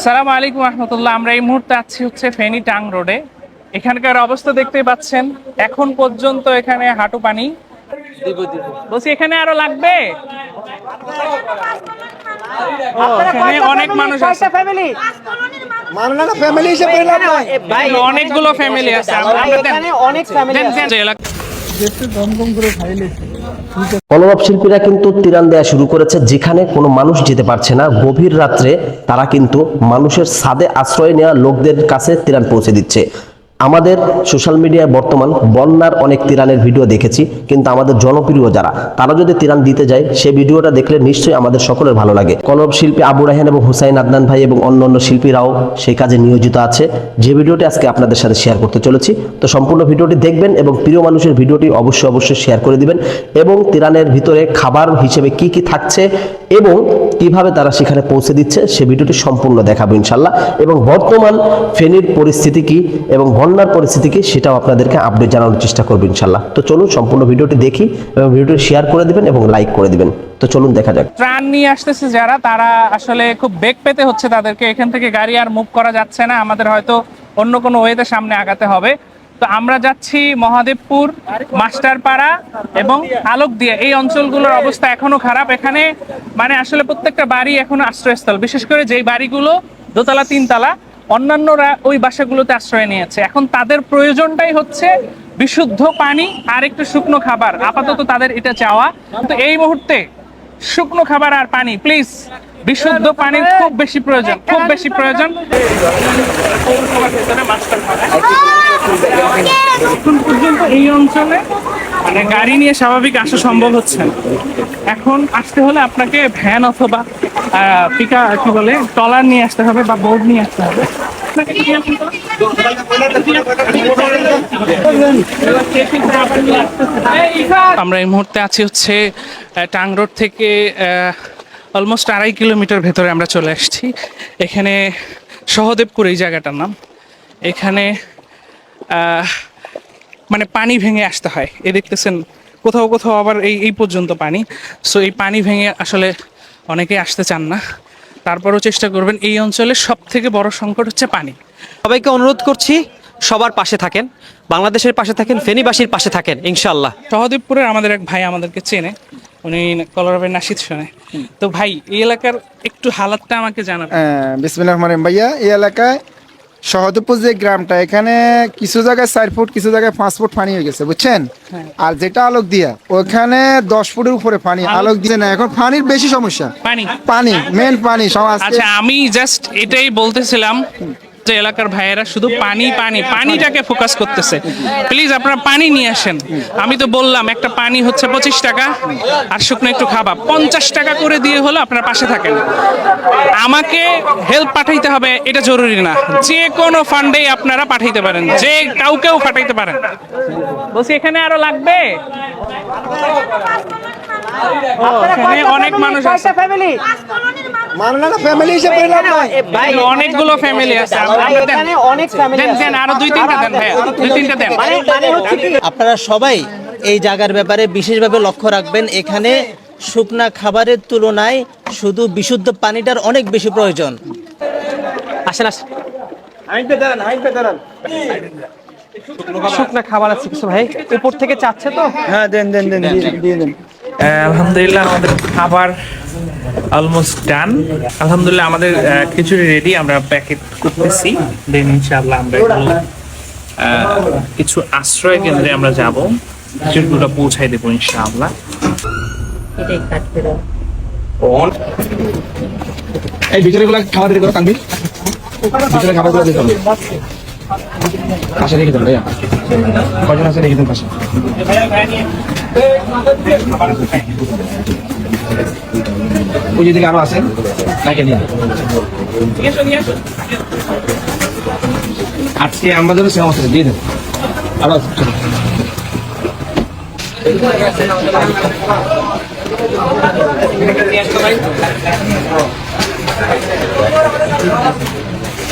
আসসালামু আলাইকুম রহমতুল্লাহ। আমরা এই মুহূর্তে আছি হচ্ছে ফেনী টাং রোডে। এখানকার অবস্থা দেখতেই পাচ্ছেন। এখন পর্যন্ত এখানে হাঁটু পানি। বলছি এখানে আরও লাগবে? এখানে অনেক মানুষ আছে। ফ্যামিলি অনেকগুলো ফ্যামিলি আছে। আমরা- আমরা দেন- এখানে অনেক ফ্যামিলি অনুভব শিল্পীরা কিন্তু তিরান দেয়া শুরু করেছে, যেখানে কোনো মানুষ যেতে পারছে না। গভীর রাত্রে তারা কিন্তু মানুষের সাদে আশ্রয় নেওয়া লোকদের কাছে তিরান পৌঁছে দিচ্ছে। আমাদের সোশ্যাল মিডিয়ায় বর্তমান বন্যার অনেক তিরানের ভিডিও দেখেছি, কিন্তু আমাদের জনপ্রিয় যারা, তারা যদি তিরান দিতে যায় সেই ভিডিওটা দেখলে নিশ্চয়ই আমাদের সকলের ভালো লাগে। কলব শিল্পী আবু রাহেন এবং হুসাইন আদনান ভাই এবং অন্য অন্য শিল্পীরাও সেই কাজে নিয়োজিত আছে। যে ভিডিওটি আজকে আপনাদের সাথে শেয়ার করতে চলেছি, তো সম্পূর্ণ ভিডিওটি দেখবেন এবং প্রিয় মানুষের ভিডিওটি অবশ্যই অবশ্যই শেয়ার করে দিবেন এবং তিরানের ভিতরে খাবার হিসেবে কি কি থাকছে এবং কীভাবে তারা সেখানে পৌঁছে দিচ্ছে, সে ভিডিওটি সম্পূর্ণ দেখাবো ইনশাল্লাহ। এবং বর্তমান ফেনীর পরিস্থিতি কি এবং বন্যার পরিস্থিতি কি সেটাও আপনাদেরকে আপডেট জানানোর চেষ্টা করব ইনশাল্লাহ তো চলুন সম্পূর্ণ ভিডিওটি দেখি এবং ভিডিওটি শেয়ার করে দিবেন এবং লাইক করে দিবেন। তো চলুন দেখা যাক। ত্রাণ নিয়ে আসতেছে যারা, তারা আসলে খুব বেগ পেতে হচ্ছে তাদেরকে। এখান থেকে গাড়ি আর মুভ করা যাচ্ছে না, আমাদের হয়তো অন্য কোনো ওয়েতে সামনে আগাতে হবে। তো আমরা যাচ্ছি মহাদেবপুর, মাস্টারপাড়া এবং আলোক দিয়ে এই অঞ্চলগুলোর অবস্থা এখনও খারাপ। এখানে মানে আসলে প্রত্যেকটা বাড়ি এখনও আশ্রয়স্থল। বিশেষ করে যেই বাড়িগুলো, দোতলা, তিনতলা অন্যান্যরা ওই বাসাগুলোতে আশ্রয় নিয়েছে। এখন তাদের প্রয়োজনটাই হচ্ছে বিশুদ্ধ পানি আর একটু শুকনো খাবার। আপাতত তাদের এটা চাওয়া। তো এই মুহূর্তে শুকনো খাবার আর পানি প্লিজ বিশুদ্ধ পানির খুব বেশি প্রয়োজন খুব বেশি প্রয়োজন। এখন পর্যন্ত এই অঞ্চলে মানে গাড়ি নিয়ে স্বাভাবিক আসা সম্ভব হচ্ছে না। এখন আসতে হলে আপনাকে ভ্যান অথবা পিকা, কি বলে, ট্রলার নিয়ে আসতে হবে বা বোর্ড নিয়ে আসতে হবে? আমরা এই মুহূর্তে আছি হচ্ছে টাং রোড থেকে অলমোস্ট আড়াই কিলোমিটার ভেতরে আমরা চলে আসছি। এখানে সহদেবপুর এই জায়গাটার নাম। এখানে মানে পানি ভেঙে আসতে হয়। এ দেখতেছেন কোথাও কোথাও আবার এই এই পর্যন্ত পানি। সো এই পানি ভেঙে আসলে অনেকে আসতে চান না। তারপরও চেষ্টা করবেন এই অঞ্চলে সব থেকে বড় সংকট হচ্ছে পানি। সবাইকে অনুরোধ করছি সবার পাশে থাকেন। বাংলাদেশের পাশে থাকেন ফেনীবাসীর পাশে থাকেন ইনশাল্লাহ সহদেবপুরের আমাদের এক ভাই আমাদেরকে চেনে উনি কলরবের নাসিদ শোনে। তো ভাই এই এলাকার একটু হালাতটা আমাকে জানাবেন। বিসমিল্লাহ রহমান রহিম। ভাইয়া এই এলাকায় সহদপুর যে গ্রামটা এখানে কিছু জায়গায় চার ফুট কিছু জায়গায় পাঁচ ফুট পানি হয়ে গেছে বুঝছেন? আর যেটা আলোক দিয়া ওখানে দশ ফুটের উপরে পানি আলোক দিয়ে না এখন পানির বেশি সমস্যা। পানি? পানি মেন পানি সমাজ আচ্ছা আমি জাস্ট এটাই বলতেছিলাম যে এলাকার ভাইয়েরা শুধু পানি পানি পানিটাকে ফোকাস করতেছে। প্লিজ আপনারা পানি নিয়ে আসেন। আমি তো বললাম একটা পানি হচ্ছে পঁচিশ টাকা আর শুকনো একটু খাবার। পঞ্চাশ টাকা করে দিয়ে হলো আপনার পাশে থাকেন। আমাকে হেল্প পাঠাইতে হবে এটা জরুরি না। যে কোনো ফান্ডেই আপনারা পাঠাইতে পারেন। যে কাউকেও পাঠাইতে পারেন। বলছি এখানে আরও লাগবে? এখানে অনেক মানুষ আছে। ফ্যামিলি মাননা ফ্যামিলি হিসেবে পেলাম না এখানে অনেকগুলো ফ্যামিলি আছে। এখানে অনেক ফ্যামিলি দেন দেন আরও দুই তিনটা দেন ভাইয়া দুই তিনটা দেন। মানে মানে আপনারা সবাই এই জায়গার ব্যাপারে বিশেষভাবে লক্ষ্য রাখবেন। এখানে শুকনা খাবারের তুলনায় শুধু বিশুদ্ধ পানিটার অনেক বেশি প্রয়োজন। আসেন আসেন। শুকনা খাবার আছে কিছু ভাই? উপর থেকে চাচ্ছে তো? হ্যাঁ দেন দেন দেন দিয়ে দেন আলহামদুলিল্লাহ আমাদের খাবার অলমোস্ট ডান আলহামদুলিল্লাহ আমাদের খিচুড়ি রেডি আমরা প্যাকেট করতেছি। দেন ইনশাআল্লাহ আমরা কিছু আশ্রয় কেন্দ্রে আমরা যাব। খিচুড়িগুলো পৌঁছাই দেবো ইনশাআল্লাহ। এই ভিতরে গুলা খাবার দিতে করো কানবি ভিতরে খাবারগুলো দিতে পাশে রেখে দেন ভাইয়া। কজন আছে? রেখে দেন পাশে। ওই যেদিকে আরও আছে। তাকে দিন আজকে আমাদেরও সেম অবস্থা দিয়ে দেন। আরও আছে। ভাই